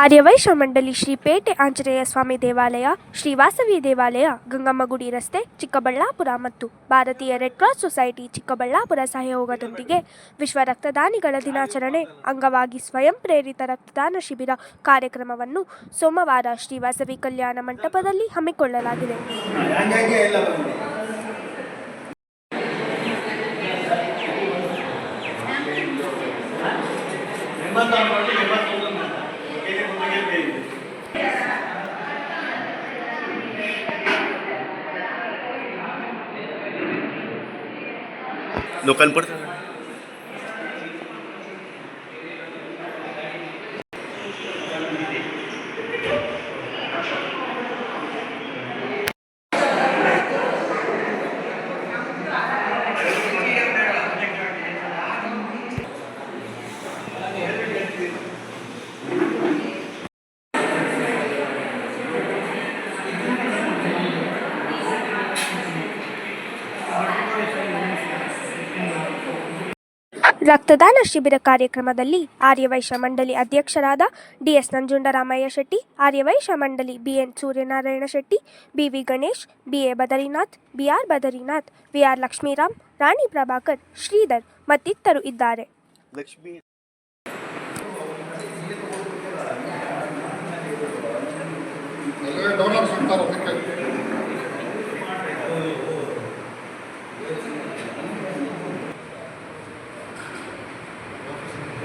ಆರ್ಯವೈಶ್ಯ ಮಂಡಳಿ ಶ್ರೀ ಪೇಟೆ ಆಂಜನೇಯ ಸ್ವಾಮಿ ದೇವಾಲಯ, ಶ್ರೀ ವಾಸವಿ ದೇವಾಲಯ, ಗಂಗಮ್ಮಗುಡಿ ರಸ್ತೆ, ಚಿಕ್ಕಬಳ್ಳಾಪುರ ಮತ್ತು ಭಾರತೀಯ ರೆಡ್ ಕ್ರಾಸ್ ಸೊಸೈಟಿ ಚಿಕ್ಕಬಳ್ಳಾಪುರ ಸಹಯೋಗದೊಂದಿಗೆ ವಿಶ್ವ ರಕ್ತದಾನಿಗಳ ದಿನಾಚರಣೆ, ಅಂಗವಾಗಿ ಸ್ವಯಂ ಪ್ರೇರಿತ ರಕ್ತದಾನ ಶಿಬಿರ ಕಾರ್ಯಕ್ರಮವನ್ನು ಸೋಮವಾರ ಶ್ರೀ ವಾಸವಿ ಕಲ್ಯಾಣ ಮಂಟಪದಲ್ಲಿ ಹಮ್ಮಿಕೊಳ್ಳಲಾಗಿದೆ. local puerta. ರಕ್ತದಾನ ಶಿಬಿರ ಕಾರ್ಯಕ್ರಮದಲ್ಲಿ ಆರ್ಯವೈಶ್ಯ ಮಂಡಳಿ ಅಧ್ಯಕ್ಷರಾದ ಡಿಎಸ್ ನಂಜುಂಡರಾಮಯ್ಯ ಶೆಟ್ಟಿ ಆರ್ಯವೈಶ್ಯ ಮಂಡಳಿ B N Suryanarayana Shetty B V Ganesh B A Badarinath B R Badarinath V R Lakshmiram Rani Prabhakar Sridhar ಮತ್ತಿತರರು ಇದ್ದಾರೆ.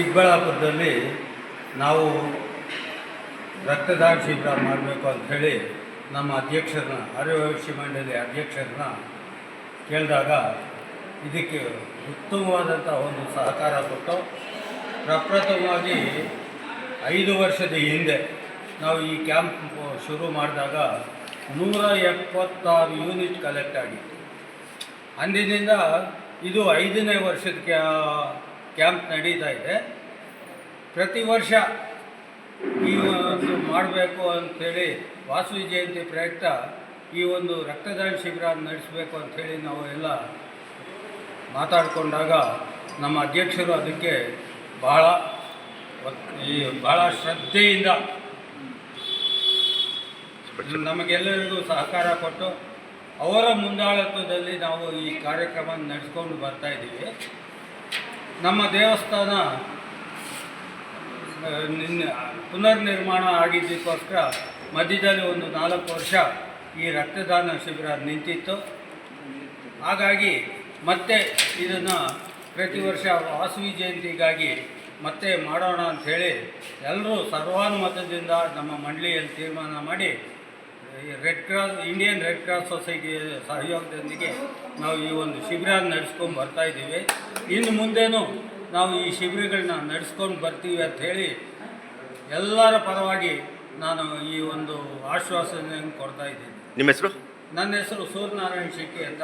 ಚಿಕ್ಕಬಳ್ಳಾಪುರದಲ್ಲಿ ನಾವು ರಕ್ತದಾನ ಶಿಬಿರ ಮಾಡಬೇಕು ಅಂಥೇಳಿ ನಮ್ಮ ಅಧ್ಯಕ್ಷರನ್ನ ಆರ್ಯವೈಶ್ಯ ಮಂಡಳಿ ಅಧ್ಯಕ್ಷರನ್ನ ಕೇಳಿದಾಗ ಇದಕ್ಕೆ ಉತ್ತಮವಾದಂಥ ಒಂದು ಸಹಕಾರ ಕೊಟ್ಟು ಪ್ರಪ್ರಥಮವಾಗಿ ಐದು ವರ್ಷದ ಹಿಂದೆ ನಾವು ಈ ಕ್ಯಾಂಪ್ ಶುರು ಮಾಡಿದಾಗ ನೂರ ಎಪ್ಪತ್ತಾರು ಯೂನಿಟ್ ಕಲೆಕ್ಟ್ ಆಗಿತ್ತು. ಅಂದಿನಿಂದ ಇದು ಐದನೇ ವರ್ಷದ ಕ್ಯಾ ಕ್ಯಾಂಪ್ ನಡೀತಾ ಇದೆ. ಪ್ರತಿ ವರ್ಷ ಈ ಒಂದು ಮಾಡಬೇಕು ಅಂಥೇಳಿ ವಾಸವಿ ಜಯಂತಿ ಪ್ರಯುಕ್ತ ಈ ಒಂದು ರಕ್ತದಾನ ಶಿಬಿರ ನಡೆಸಬೇಕು ಅಂಥೇಳಿ ನಾವು ಎಲ್ಲ ಮಾತಾಡಿಕೊಂಡಾಗ ನಮ್ಮ ಅಧ್ಯಕ್ಷರು ಅದಕ್ಕೆ ಭಾಳ ಈ ಭಾಳ ಶ್ರದ್ಧೆಯಿಂದ ನಮಗೆಲ್ಲರಿಗೂ ಸಹಕಾರ ಕೊಟ್ಟು ಅವರ ಮುಂದಾಳತ್ವದಲ್ಲಿ ನಾವು ಈ ಕಾರ್ಯಕ್ರಮ ನಡೆಸ್ಕೊಂಡು ಬರ್ತಾ ಇದ್ದೀವಿ. ನಮ್ಮ ದೇವಸ್ಥಾನ ಪುನರ್ನಿರ್ಮಾಣ ಆಗಿದ್ದಕ್ಕೋಸ್ಕರ ಮಧ್ಯದಲ್ಲಿ ಒಂದು ನಾಲ್ಕು ವರ್ಷ ಈ ರಕ್ತದಾನ ಶಿಬಿರ ನಿಂತಿತ್ತು. ಹಾಗಾಗಿ ಮತ್ತೆ ಇದನ್ನು ಪ್ರತಿ ವರ್ಷ ವಾಸವಿ ಜಯಂತಿಗಾಗಿ ಮತ್ತೆ ಮಾಡೋಣ ಅಂಥೇಳಿ ಎಲ್ಲರೂ ಸರ್ವಾನುಮತದಿಂದ ನಮ್ಮ ಮಂಡಳಿಯಲ್ಲಿ ತೀರ್ಮಾನ ಮಾಡಿ red cross Indian red cross society ಸಹಯೋಗದೊಂದಿಗೆ ನಾವು ಈ ಒಂದು ಶಿಬಿರ ನಡೆಸ್ಕೊಂಡು ಬರ್ತಾ ಇದ್ದೀವಿ. ಇನ್ನು ಮುಂದೇನು ನಾವು ಈ ಶಿಬಿರಗಳನ್ನ ನಡೆಸ್ಕೊಂಡು ಬರ್ತೀವಿ ಅಂತ ಹೇಳಿ ಎಲ್ಲರ ಪರವಾಗಿ ನಾನು ಈ ಒಂದು ಆಶ್ವಾಸನೆಯನ್ನು ಕೊಡ್ತಾ ಇದ್ದೀನಿ. ನಿಮ್ಮ ಹೆಸರು? ನನ್ನ ಹೆಸರು ಸೂರ್ಯನಾರಾಯಣ ಶೆಟ್ಟಿ ಅಂತ.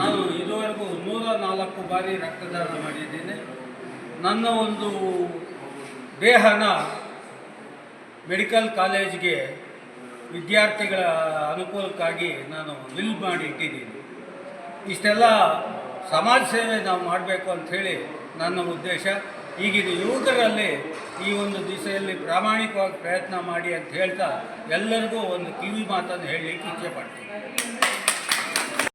ನಾನು ಇದುವರೆಗೂ ನೂರ ನಾಲ್ಕು ಬಾರಿ ರಕ್ತದಾನ ಮಾಡಿದ್ದೀನಿ. ನನ್ನ ಒಂದು ದೇಹನ ಮೆಡಿಕಲ್ ಕಾಲೇಜ್ಗೆ ವಿದ್ಯಾರ್ಥಿಗಳ ಅನುಕೂಲಕ್ಕಾಗಿ ನಾನು ಬಿಲ್ ಮಾಡಿ ಇಟ್ಟಿದ್ದೀನಿ. ಇಷ್ಟೆಲ್ಲ ಸಮಾಜ ಸೇವೆ ನಾವು ಮಾಡಬೇಕು ಅಂಥೇಳಿ ನನ್ನ ಉದ್ದೇಶ. ಈಗಿನ ಯುವಕರಲ್ಲಿ ಈ ಒಂದು ದಿಸೆಯಲ್ಲಿ ಪ್ರಾಮಾಣಿಕವಾಗಿ ಪ್ರಯತ್ನ ಮಾಡಿ ಅಂತ ಹೇಳ್ತಾ ಎಲ್ಲರಿಗೂ ಒಂದು ಕಿವಿ ಮಾತನ್ನು ಹೇಳಲಿಕ್ಕೆ ಇಚ್ಛೆ ಪಡ್ತೀನಿ.